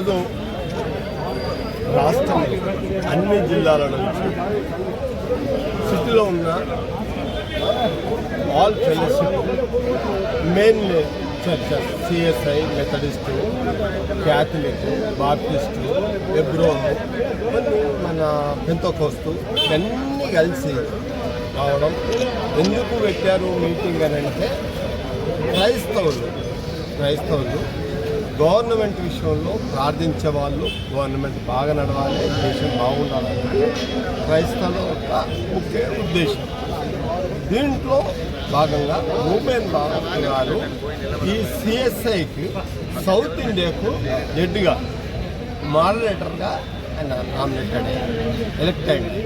ఈరోజు రాష్ట్రం అన్ని జిల్లాల నుంచి సిటీలో ఉన్న all fellowship main churches CSI Methodist Catholic Baptist ఎబ్రోన్ మన పెంతకోస్తు ఇవన్నీ కలిసి రావడం. ఎందుకు పెట్టారు మీటింగ్ అని అంటే క్రైస్తవులు క్రైస్తవులు గవర్నమెంట్ విషయంలో ప్రార్థించే వాళ్ళు గవర్నమెంట్ బాగా నడవాలి దేశం బాగుండాలని క్రైస్తవుల యొక్క ముఖ్య ఉద్దేశం. దీంట్లో భాగంగా భూపేన్ బాబు గారు ఈ సిఎస్ఐకి సౌత్ ఇండియాకు హెడ్గా మాడరేటర్గా ఆయన నామినేటెడ్ ఎలక్ట్ అయ్యింది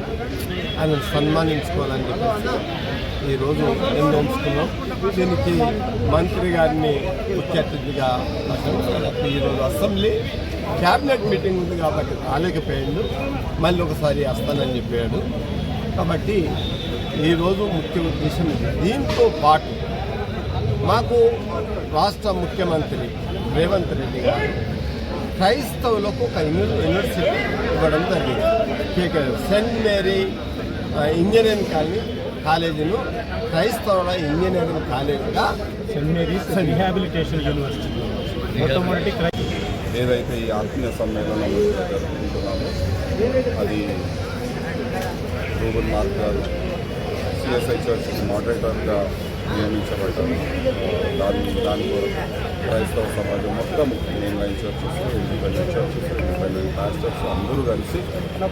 ఆయన సన్మానించుకోవాలని చెప్పేసి ఈరోజు నిర్ణయించుకున్నాం దీనికి మంత్రి గారిని ముఖ్య అతిథిగా ఈరోజు అసెంబ్లీ క్యాబినెట్ మీటింగ్ ఉంది కాబట్టి రాలేకపోయాడు. మళ్ళీ ఒకసారి వస్తానని చెప్పాడు. కాబట్టి ఈరోజు ముఖ్య ఉద్దేశం దీంతో పాటు మాకు రాష్ట్ర ముఖ్యమంత్రి రేవంత్ రెడ్డి గారు క్రైస్తవులకు ఒక యూని- యూనివర్సిటీ ఇవ్వడం జరిగింది. KK saint Mary engineering college కాలేజీను క్రైస్తవుల ఇంజనీరింగ్ కాలేజీగా సెంట్ మేరీస్ రిహాబిలిటేషన్ యూనివర్సిటీ. మొట్టమొదటి ఏదైతే ఈ ఆత్మీయ సమ్మేళనం జరుపుకుంటున్నామో అది రూబన్ మార్క్ గారు సిఎస్ఐ చర్చ్ మోడరేటర్గా నియమించబడ్డాను దాని దాని కొరకు క్రైస్తవ సమాజం మొత్తం main churches independent churches independent pastors అందరూ కలిసి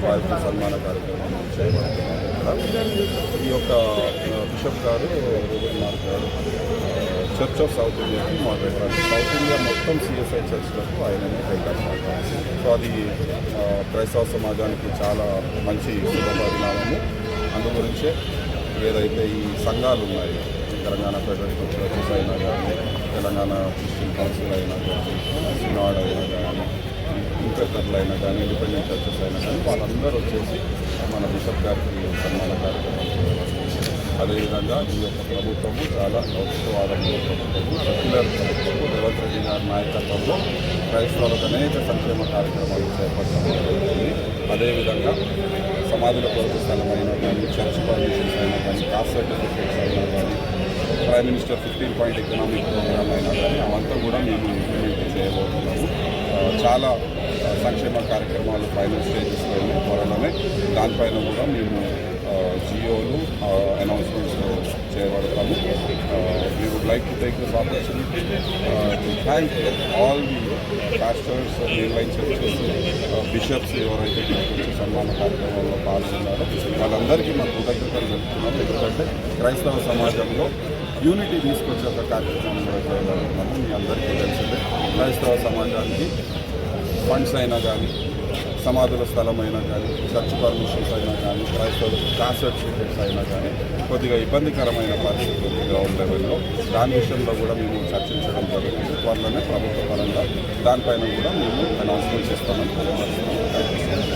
వారికి సన్మాన కార్యక్రమం చేపడుతున్నారు. ఇక్కడ ఈ యొక్క బిషప్ గారు రూబన్ మార్క్ గారు చర్చ్ ఆఫ్ సౌత్ ఇండియాకి మోడరేటర్ సౌత్ ఇండియా మొత్తం సిఎస్ఐ చర్చ్లకు ఆయననే టేకప్ సో అది క్రైస్తవ సమాజానికి చాలా మంచి శుభ పరిణామము అందు గురించే ఏదైతే ఈ సంఘాలు ఉన్నాయి. తెలంగాణ ఫెడరల్ చర్చెస్ అయినా కానీ తెలంగాణ క్రిస్టియన్ కౌన్సిల్ అయినా కానీ సినాడ్ అయినా కానీ ఇంపెక్టర్లు అయినా కానీ ఇండిపెండెంట్ చర్చెస్ అయినా కానీ వాళ్ళందరూ వచ్చేసి మన బిషప్ గారికి సన్మాన కార్యక్రమాలు అదేవిధంగా ఈ యొక్క ప్రభుత్వము చాలా లౌకికవాదంలో ప్రభుత్వము సెక్యులర్ ప్రభుత్వము రేవంత్ రెడ్డి గారి నాయకత్వంలో క్రైస్తవులకు అనేక సంక్షేమ కార్యక్రమాలు చేపట్టడం జరుగుతుంది అదేవిధంగా సమాధుల కొరకు కానీ చర్చ్ పర్మిషన్స్ అయినా కానీ కాస్ట్ సర్టిఫికేట్స్ అయినా prime minister fifteen point economic programme అయినా కానీ అవంతా కూడా మేము ఇంప్లిమెంట్ చేయబోతున్నాము. చాలా సంక్షేమ కార్యక్రమాలు ఫైనల్ స్టేజెస్లో త్వరలోనే దానిపైన కూడా మేము జియోలు announcements చేయబడతాము we would like to take this opportunity to thank all the pastors mainline churches bishops ఎవరైతే వచ్చి సన్మాన కార్యక్రమంలో పాల్గొన్నారో వాళ్ళందరికీ మా కృతజ్ఞతలు చెప్తున్నాం ఎందుకంటే క్రైస్తవ సమాజంలో యూనిటీ తీసుకొచ్చే ఒక కార్యక్రమం మీ అందరికీ తెలిసిందే. క్రైస్తవ సమాజానికి ఫండ్స్ అయినా కానీ సమాధుల స్థలం అయినా కానీ చర్చ్ పర్మిషన్స్ అయినా కానీ క్రైస్తవులకు కాస్ట్ సర్టిఫికేట్స్ అయినా కానీ కొద్దిగా ఇబ్బందికరమైన పరిస్థితులు గ్రౌండ్ లెవెల్లో దాని విషయంలో కూడా మేము చర్చించడం జరుగుతుంది. త్వరలోనే ప్రభుత్వ పరంగా దానిపైన కూడా మేము అనౌన్స్మెంట్ చేస్తామని